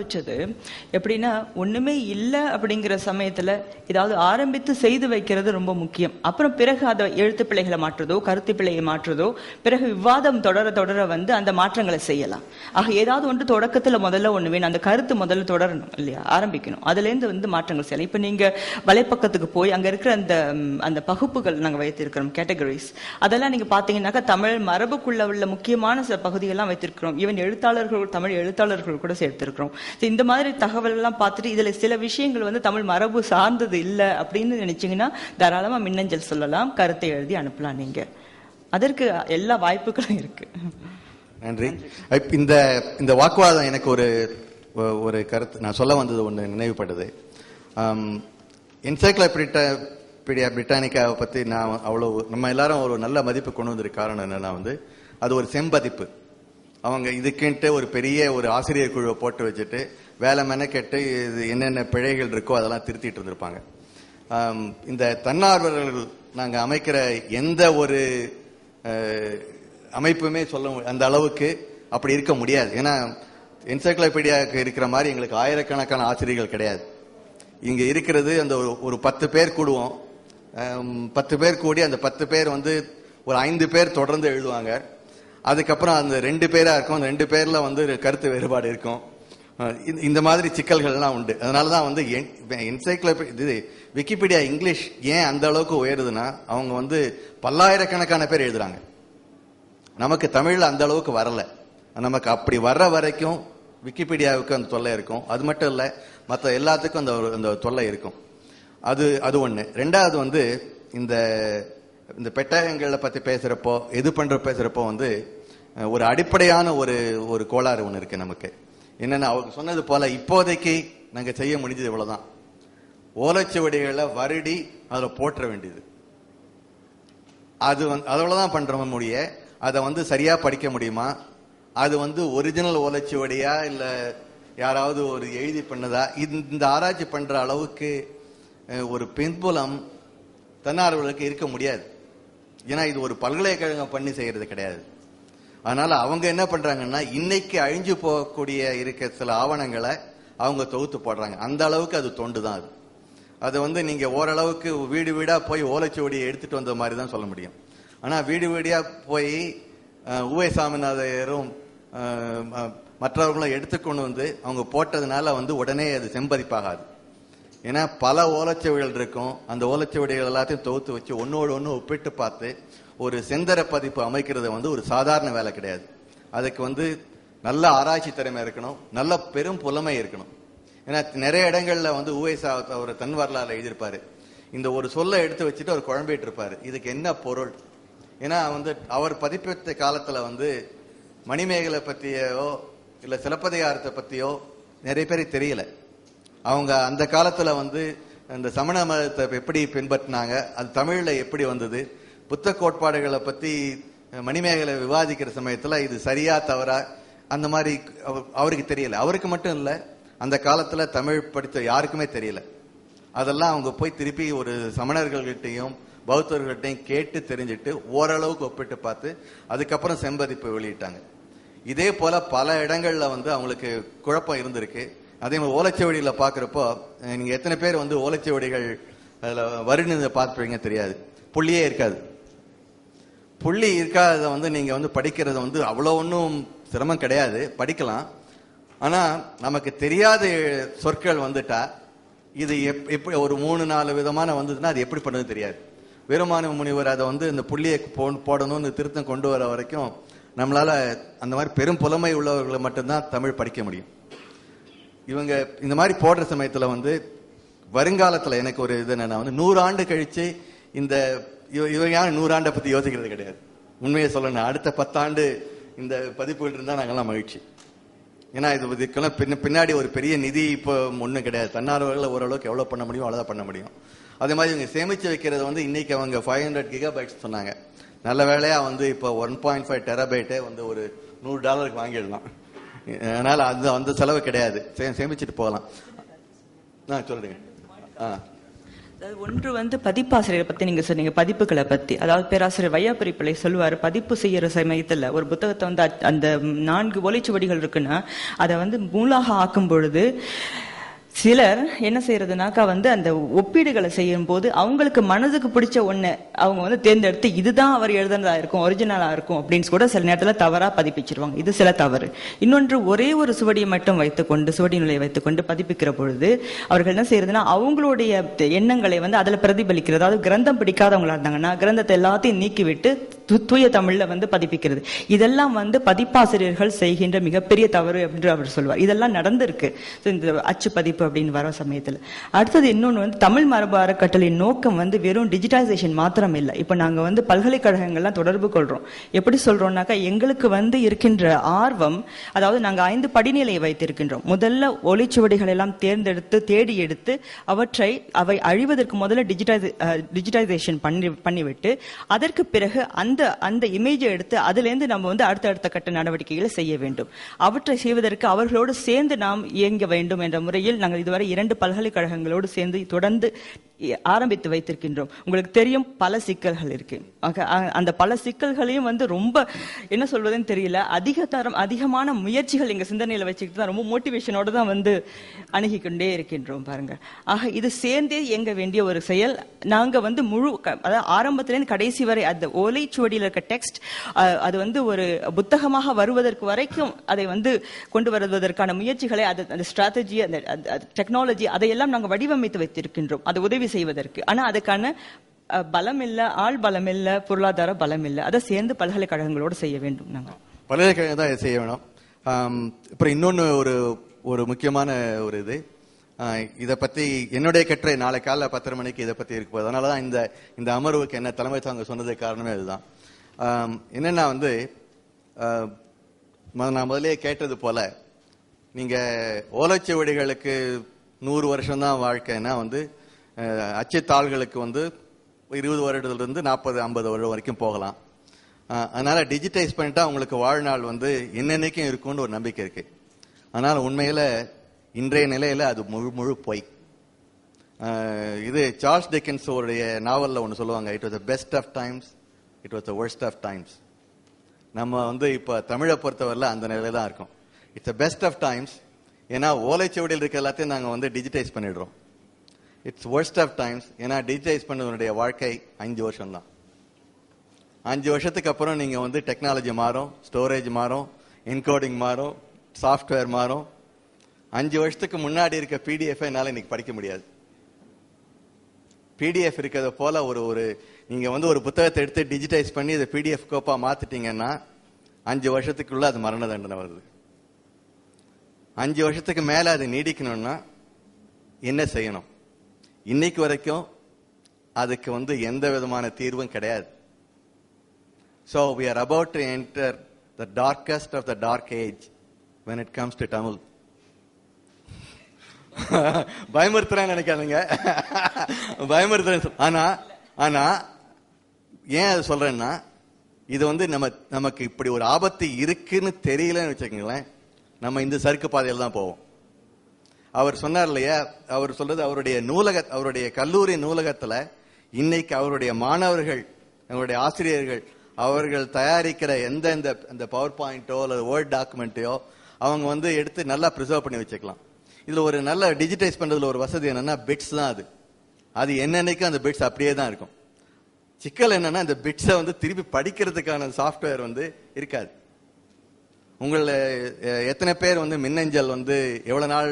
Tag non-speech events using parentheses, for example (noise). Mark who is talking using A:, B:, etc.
A: ஆரம்பிச்சது. எப்படின்னா ஒண்ணுமே இல்லை அப்படிங்கிற சமயத்துல ஏதாவது ஆரம்பித்து செய்து வைக்கிறது ரொம்ப முக்கியம். அப்புறம் பிறகு அதை எழுத்து பிழைகளை மாற்றுறதோ கருத்து பிழையை மாற்றுறதோ பிறகு விவாதம் தொடர தொடர வந்து அந்த மாற்றங்களை செய்யலாம். ஆக ஏதாவது ஒன்று தொடக்கத்துல முதல்ல ஒண்ணு வேணும் அந்த கருத்து முதல்ல தொடரணும் இல்லையா? ஆரம்பிக்கணும். அதுலேருந்து வந்து மாற்றங்கள் செய்யலாம். இப்போ நீங்க வலைப்பக்கத்துக்கு போய் அங்க இருக்கிற அந்த அந்த பகுப்புகள் நாங்கள் வைத்திருக்கிறோம் கேட்டகரிஸ் அதெல்லாம் நீங்க பாத்தீங்கன்னாக்கா தமிழ் மரபுக்குள்ள உள்ள முக்கியமான சில பகுதியெல்லாம் வைத்திருக்கிறோம். ஈவன் எழுத்தாளர்கள் தமிழ் எழுத்தாளர்கள் கூட சேர்த்திருக்கிறோம். இந்த மாதிரி தகவல் எல்லாம் பார்த்துட்டு இதுல சில விஷயங்கள் வந்து தமிழ் மரபு சார்ந்தது இல்லை அப்படின்னு நினைச்சீங்கன்னா தாராளமா மின்னஞ்சல் சொல்லலாம் கருத்தை எழுதி அனுப்பலாம் நீங்க. அதற்கு எல்லா வாய்ப்புகளும் இருக்கு.
B: நன்றி. இந்த இந்த வாக்குவாதம் எனக்கு ஒரு ஒரு கருத்து நான் சொல்ல வந்தது ஒன்று நினைவுபடுது. என்சைக்ளோபீடியா பிரிட்டானிக்காவை பற்றி நான் அவ்வளோ நம்ம எல்லாரும் ஒரு நல்ல மதிப்பு கொண்டு வந்திருக்க காரணம் என்னன்னா வந்து அது ஒரு செம்பதிப்பு. அவங்க இதுக்குன்ட்டு ஒரு பெரிய ஒரு ஆசிரியர் குழுவை போட்டு வச்சுட்டு வேலை மெனக்கெட்டு இது என்னென்ன பிழைகள் இருக்கோ அதெல்லாம் திருத்திட்டு இருந்திருப்பாங்க. இந்த தன்னார்வலர்கள் நாங்கள் அமைக்கிற எந்த ஒரு அமைப்புமே சொல்ல அந்த அளவுக்கு அப்படி இருக்க முடியாது. ஏன்னா என்சைக்ளோபீடியாவுக்கு இருக்கிற மாதிரி எங்களுக்கு ஆயிரக்கணக்கான ஆசிரியர்கள் கிடையாது. இங்கே இருக்கிறது அந்த ஒரு- ஒரு பத்து பேர் கூடுவோம். பத்து பேர் கூடி அந்த பத்து பேர் வந்து ஒரு ஐந்து பேர் தொடர்ந்து எழுதுவாங்க. அதுக்கப்புறம் அந்த ரெண்டு பேரா இருக்கும். அந்த ரெண்டு பேர்ல வந்து கருத்து வேறுபாடு இருக்கும். இந்த- மாதிரி சிக்கல்கள்லாம் உண்டு. அதனால தான் வந்து என்சைக்ளோபி இது விக்கிபீடியா இங்கிலீஷ் ஏன் அந்த அளவுக்கு உயருதுன்னா அவங்க வந்து பல்லாயிரக்கணக்கான பேர் எழுதுறாங்க. நமக்கு தமிழில் அந்த அளவுக்கு வரல. நமக்கு அப்படி வர்ற வரைக்கும் விக்கிபீடியாவுக்கு அந்த தொல்லை இருக்கும். அது மட்டும் இல்லை மற்ற எல்லாத்துக்கும் அந்த ஒரு- அந்த தொல்லை இருக்கும். அது அது ஒன்று ரெண்டாவது வந்து இந்த இந்த பெட்டகங்களை பற்றி பேசுகிறப்போ எது பண்ணுற பேசுகிறப்போ வந்து ஒரு அடிப்படையான ஒரு ஒரு கோளாறு ஒன்று இருக்குது நமக்கு. என்னென்னா அவங்க சொன்னது போல் இப்போதைக்கு நாங்கள் செய்ய முடிஞ்சது இவ்வளவுதான். ஓலைச்சுவடிகளை வருடி அதில் போற்ற வேண்டியது. அது வந்து அதோட தான் பண்ணுறோம் முடிய அதை வந்து சரியாக படிக்க முடியுமா? அது வந்து ஒரிஜினல் ஓலைச்சுவடியா இல்லை யாராவது ஒரு எழுதி பண்ணதா? இந்த ஆராய்ச்சி பண்ணுற அளவுக்கு ஒரு பின்புலம் தன்னார்வலருக்கு இருக்க முடியாது. ஏன்னா இது ஒரு பல்கலைக்கழகம் பண்ணி செய்யறது கிடையாது. அதனால அவங்க என்ன பண்றாங்கன்னா இன்னைக்கு அழிஞ்சு போகக்கூடிய இருக்க சில ஆவணங்களை அவங்க தொகுத்து போடுறாங்க. அந்த அளவுக்கு அது தொண்டு தான் அது. அது வந்து நீங்க ஓரளவுக்கு வீடு வீடா போய் ஓலைச்சுவடியை எடுத்துட்டு வந்த மாதிரி தான் சொல்ல முடியும். ஆனா வீடு வீடியா போய் உவே சாமிநாதரும் ம- மற்றவர்களும் எடுத்துக்கொண்டு வந்து அவங்க போட்டதுனால வந்து உடனே அது செம்பதிப்பாகாது ஏன்னா பல ஓலைச்சுவடிகள் இருக்கும். அந்த ஓலைச்சுவடிகள் எல்லாத்தையும் தொகுத்து வச்சு ஒன்னோடு ஒன்று ஒப்பிட்டு பார்த்து ஒரு செந்தர பதிப்பு அமைக்கிறது வந்து ஒரு சாதாரண வேலை கிடையாது. அதுக்கு வந்து நல்ல ஆராய்ச்சி திறமை இருக்கணும். நல்ல பெரும் புலமை இருக்கணும். ஏன்னா நிறைய இடங்கள்ல வந்து உவேசா அவர் தன் வரலாறு எழுதியிருப்பாரு. இந்த ஒரு சொல்லை எடுத்து வச்சுட்டு அவர் குழம்பிட்டு இருப்பாரு இதுக்கு என்ன பொருள்? ஏன்னா வந்து அவர் பதிப்பித்த காலத்துல வந்து மணிமேகலை பற்றியோ இல்லை சிலப்பதிகாரத்தை பற்றியோ நிறைய பேருக்கு தெரியல. அவங்க அந்த காலத்துல வந்து அந்த சமண மதத்தை எப்படி பின்பற்றினாங்க அது தமிழ்ல எப்படி வந்தது புத்த கோட்பாடுகளை பத்தி மணிமேகலை விவாதிக்கிற சமயத்துல இது சரியா தவறா அந்த மாதிரி அவ- அவருக்கு தெரியல. அவருக்கு மட்டும் இல்ல அந்த காலத்துல தமிழ் படித்த யாருக்குமே தெரியல. அதெல்லாம் அவங்க போய் திருப்பி ஒரு சமணர்கள்கிட்டையும் பௌத்தர்கள்ட்டையும் கேட்டு தெரிஞ்சுட்டு ஓரளவுக்கு ஒப்பிட்டு பார்த்து அதுக்கப்புறம் செம்பதிப்பு வெளியிட்டாங்க. இதே போல பல இடங்கள்ல வந்து அவங்களுக்கு குழப்பம் இருந்திருக்கு. அதே மாதிரி ஓலைச்சுவடியில பார்க்குறப்போ நீங்கள் எத்தனை பேர் வந்து ஓலைச்சுவடிகள் அதில் வருன்னு பார்த்துருவீங்க தெரியாது. புள்ளியே இருக்காது. புள்ளி இருக்காத வந்து நீங்கள் வந்து படிக்கிறது வந்து அவ்வளோ ஒன்றும் சிரமம் கிடையாது. படிக்கலாம். ஆனால் நமக்கு தெரியாத சொற்கள் வந்துட்டா இது எப்- எப்படி ஒரு மூணு நாலு விதமான வந்ததுன்னா அது எப்படி பண்ணது தெரியாது. வீரமான முனிவர் அதை வந்து இந்த புள்ளியை போ- போடணும்னு திருத்தம் கொண்டு வர வரைக்கும் நம்மளால் அந்த மாதிரி பெரும் புலமை உள்ளவர்களை மட்டும்தான் தமிழ் படிக்க முடியும். இவங்க இந்த மாதிரி போடுற சமயத்துல வந்து வருங்காலத்துல எனக்கு ஒரு இது என்னன்னா வந்து நூறு ஆண்டு கழிச்சு இந்த இவ- இவங்க யாரும் நூறாண்டை பத்தி யோசிக்கிறது கிடையாது. உண்மையை சொல்லணும் அடுத்த பத்தாண்டு இந்த பதிப்புகள் இருந்தா நாங்கெல்லாம் மகிழ்ச்சி. ஏன்னா இது இதுக்கெல்லாம் பின்ன- பின்னாடி ஒரு பெரிய நிதி இப்போ ஒண்ணும் கிடையாது. தன்னார்வலர்களை ஓரளவுக்கு எவ்வளவு பண்ண முடியும் அவ்வளோதான் பண்ண முடியும். அதே மாதிரி இவங்க சேமிச்சு வைக்கிறது வந்து இன்னைக்கு அவங்க ஃபைவ் ஹண்ட்ரட் கிகாபைட்ஸ் சொன்னாங்க. நல்ல வேலையாக வந்து இப்போ ஒன் பாயிண்ட் ஃபைவ் டெராபைட்டே வந்து ஒரு நூறு டாலருக்கு வாங்கிடலாம். அதனால அந்த அந்த செலவு கிடையாது. சே- சேமிச்சுட்டு போகலாம். ஆ சொல்லுங்க. ஆ.
A: அதாவது ஒன்று வந்து பதிப்பாசிரியரை பத்தி நீங்க சொன்னீங்க பதிப்புகளை பத்தி. அதாவது பேராசிரியர் வையாபுரி பிள்ளை சொல்லுவார் பதிப்பு செய்யற சமயத்துல ஒரு புத்தகத்தை வந்து அந்த நான்கு ஒலிச்சுவடிகள் இருக்குன்னா அதை வந்து நூலாக ஆக்கும் பொழுது சிலர் என்ன செய்யறதுனாக்கா வந்து அந்த ஒப்பீடுகளை செய்யும் போது அவங்களுக்கு மனதுக்கு பிடிச்ச ஒண்ணு அவங்க வந்து தேர்ந்தெடுத்து இதுதான் அவர் எழுதுனதா இருக்கும் ஒரிஜினலா இருக்கும் அப்படின்னு கூட சில நேரத்துல தவறா பதிப்பிச்சிருவாங்க. இது சில தவறு. இன்னொன்று ஒரே ஒரு சுவடியை மட்டும் வைத்துக்கொண்டு சுவடி நிலையை வைத்துக்கொண்டு பதிப்பிக்கிற பொழுது அவர்கள் என்ன செய்யறதுன்னா அவங்களுடைய எண்ணங்களை வந்து அதுல பிரதிபலிக்கிறது. அதாவது கிரந்தம் பிடிக்காதவங்களா இருந்தாங்கன்னா கிரந்தத்தை எல்லாத்தையும் நீக்கிவிட்டு து- தூய தமிழ்ல வந்து பதிப்பிக்கிறது. இதெல்லாம் வந்து பதிப்பாசிரியர்கள் செய்கின்ற மிகப்பெரிய தவறு என்று அவர் சொல்வார். இதெல்லாம் நடந்திருக்கு. இந்த அச்சு பதிப்பு அப்படின்னு வர சமயத்தில். அடுத்தது இன்னொன்று வந்து தமிழ் மரபு அறக்கட்டளையின் நோக்கம் வந்து வெறும் டிஜிட்டலைசேஷன் மாத்திரம் இல்லை இப்போ நாங்கள் வந்து பல்கலைக்கழகங்கள்லாம் தொடர்பு கொள்கிறோம் எப்படி சொல்கிறோம்னாக்கா எங்களுக்கு வந்து இருக்கின்ற ஆர்வம் அதாவது நாங்கள் ஐந்து படிநிலையை வைத்திருக்கின்றோம். முதல்ல ஒளிச்சுவடிகள் எல்லாம் தேர்ந்தெடுத்து தேடி எடுத்து அவற்றை அவை அழிவதற்கு முதல்ல டிஜிட்டைஸ் டிஜிட்டலைசேஷன் பண்ணி பண்ணிவிட்டு அதற்கு பிறகு அந்த அந்த இமேஜை எடுத்து அதுலேருந்து நம்ம வந்து அடுத்தடுத்த கட்ட நடவடிக்கைகளை செய்ய வேண்டும். அவற்றை செய்வதற்கு அவர்களோடு சேர்ந்து நாம் இயங்க வேண்டும் என்ற முறையில் நாங்கள் இதுவரை இரண்டு பல்கலைக்கழகங்களோடு சேர்ந்து தொடர்ந்து ஆரம்பித்து வைத்திருக்கின்றோம். உங்களுக்கு தெரியும் பல சிக்கல்கள் இருக்கு. அந்த பல சிக்கல்களையும் வந்து ரொம்ப என்ன சொல்வதுன்னு தெரியல அதிக தரம் அதிகமான முயற்சிகள் எங்க சிந்தனையில வச்சுக்கிட்டு தான் ரொம்ப மோட்டிவேஷனோட தான் வந்து அணுகி கொண்டே இருக்கின்றோம் பாருங்க. ஆக இது சேர்ந்தே இயங்க வேண்டிய ஒரு செயல். நாங்க வந்து முழு க- அதாவது ஆரம்பத்திலேருந்து கடைசி வரை அந்த ஓலைச்சுவடியில் இருக்க டெக்ஸ்ட் அது வந்து ஒரு புத்தகமாக வருவதற்கு வரைக்கும் அதை வந்து கொண்டு வருவதற்கான முயற்சிகளை அது அந்த ஸ்ட்ராட்டஜி அந்த டெக்னாலஜி அதையெல்லாம் நாங்கள் வடிவமைத்து வைத்திருக்கின்றோம். அது உதவி செய்வதற்கு. ஆனா அதுக்கான பலம் இல்ல ஆள் பலம் இல்ல பொருளாதார பலம் இல்ல அதை சேர்ந்து பல்கலைக்கழகங்களோடு செய்ய வேண்டும் நாங்க.
B: பல்கலைக்கழகம் தான் இதை செய்ய வேணும். அப்புறம் இன்னொன்று ஒரு ஒரு முக்கியமான ஒரு இது. இதை பற்றி என்னுடைய கட்டுரை நாளை காலைல பத்தரை மணிக்கு இதை பற்றி இருக்கு போகுது. அதனால தான் இந்த இந்த அமர்வுக்கு என்ன தலைமை தாங்க சொன்னது காரணமே அதுதான். என்னென்னா வந்து நான் முதலே கேட்டது போல நீங்க ஓலைச்சுவடிகளுக்கு நூறு வருஷம் தான் வாழ்க்கைன்னா வந்து அச்சத்தாள்களுக்கு வந்து இருபது வருடத்திலிருந்து நாற்பது ஐம்பது வருடம் வரைக்கும் போகலாம். அதனால் டிஜிட்டைஸ் பண்ணிட்டா உங்களுக்கு வாழ்நாள் வந்து என்னென்னைக்கும் இருக்கும்னு ஒரு நம்பிக்கை இருக்கு. ஆனால் உண்மையில் இன்றைய நிலையில் அது முழு முழு பொய். இது சார்ஸ் டெக்கின்ஸோடைய நாவலில் ஒன்று சொல்லுவாங்க it was the best of times it was the worst of times நம்ம வந்து இப்போ தமிழை பொறுத்தவரையில அந்த நிலையில தான் இருக்கும். It's the best of times ஏன்னா ஓலைச்சுவடியில் இருக்க எல்லாத்தையும் நாங்கள் வந்து டிஜிட்டைஸ் பண்ணிடுறோம். இட்ஸ் ஒர்ஸ்ட் ஆஃப் டைம்ஸ் ஏன்னா டிஜிட்டைஸ் பண்ணதனுடைய வாழ்க்கை அஞ்சு வருஷம் தான் அஞ்சு வருஷத்துக்கு அப்புறம் நீங்கள் வந்து டெக்னாலஜி மாறும் ஸ்டோரேஜ் மாறும் என்கோடிங் மாறும் சாஃப்ட்வேர் மாறும். அஞ்சு வருஷத்துக்கு முன்னாடி இருக்க பிடிஎஃப் என்னால் இன்னைக்கு படிக்க முடியாது. பிடிஎஃப் இருக்கிறத போல ஒரு ஒரு நீங்கள் வந்து ஒரு புத்தகத்தை எடுத்து டிஜிட்டைஸ் பண்ணி இதை பிடிஎஃப் கோப்பாக மாற்றிட்டீங்கன்னா அஞ்சு வருஷத்துக்குள்ள அது மரண தண்டனை வருது. அஞ்சு வருஷத்துக்கு மேலே அது நீடிக்கணும்னா என்ன செய்யணும்? இன்னைக்கு வரைக்கும் அதுக்கு வந்து எந்த விதமான தீர்வும் கிடையாது. So we are about to enter the darkest of the dark age when it comes to Tamil பயமுறுத்துறேன் நினைக்காதீங்க. (laughs) பயமுறுத்துறேன் ஆனா ஆனா ஏன் அது சொல்றேன்னா இது வந்து நம்ம நமக்கு இப்படி ஒரு ஆபத்து இருக்குன்னு தெரியலன்னு வச்சுக்கோங்களேன். நம்ம இந்த சறுக்கு பாதையில் தான் போவோம். அவர் சொன்னார் இல்லையா? அவர் சொல்றது அவருடைய நூலக அவருடைய கல்லூரி நூலகத்துல இன்னைக்கு அவருடைய மாணவர்கள் அவருடைய ஆசிரியர்கள் அவர்கள் தயாரிக்கிற எந்த இந்த இந்த பவர் பாயிண்டோ அல்லது வேர்ட் டாக்குமெண்ட்டையோ அவங்க வந்து எடுத்து நல்லா ப்ரிசர்வ் பண்ணி வச்சுக்கலாம். இதில் ஒரு நல்ல டிஜிட்டைஸ் பண்ணுறதுல ஒரு வசதி என்னன்னா பிட்ஸ் தான் அது. அது என்னன்னைக்கும் அந்த பிட்ஸ் அப்படியே தான் இருக்கும். சிக்கல் என்னன்னா இந்த பிட்ஸை வந்து திருப்பி படிக்கிறதுக்கான சாஃப்ட்வேர் வந்து இருக்காது. உங்களை எத்தனை பேர் வந்து மின்னஞ்சல் வந்து எவ்வளோ நாள்